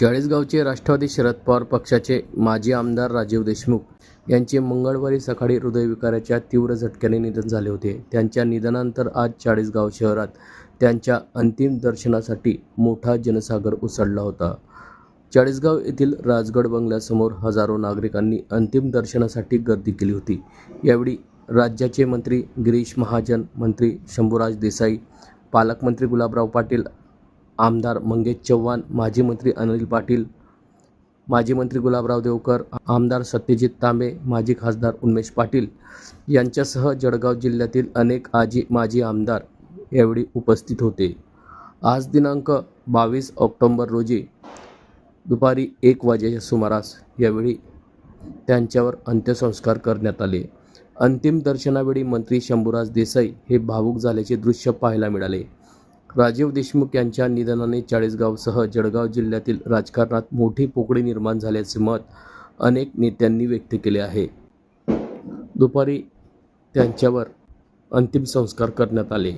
चाळीसगावचे राष्ट्रवादी शरद पवार पक्षाचे माजी आमदार राजीव देशमुख यांचे मंगळवारी सकाळी हृदयविकाराच्या तीव्र झटक्याने निधन झाले होते. त्यांच्या निधनानंतर आज चाळीसगाव शहरात त्यांच्या अंतिम दर्शनासाठी मोठा जनसागर उसळला होता. चाळीसगाव येथील राजगड बंगल्यासमोर हजारो नागरिकांनी अंतिम दर्शनासाठी गर्दी केली होती. यावेळी राज्याचे मंत्री गिरीश महाजन मंत्री शंभूराज देसाई पालकमंत्री गुलाबराव पाटील आमदार मंगेश चव्हाण माजी मंत्री अनिल पाटील माजी मंत्री गुलाबराव देवकर आमदार सत्यजित तांबे माजी खासदार उन्मेश पाटील यांच्यासह जळगाव जिल्ह्यातील अनेक आजी माजी आमदार यावेळी उपस्थित होते. आज दिनांक बावीस ऑक्टोंबर रोजी दुपारी एक वाजेच्या सुमारास यावेळी त्यांच्यावर अंत्यसंस्कार करण्यात आले. अंतिम दर्शनावेळी मंत्री शंभूराज देसाई हे भावूक झाल्याचे दृश्य पाहायला मिळाले. राजीव देशमुख यांच्या निधनाने चाळीसगावसह जळगाव जिल्ह्यातील राजकारणात मोठी पोकळी निर्माण झाल्याचे मत अनेक नेत्यांनी व्यक्त केले आहे. दुपारी त्यांच्यावर अंतिम संस्कार करण्यात आले.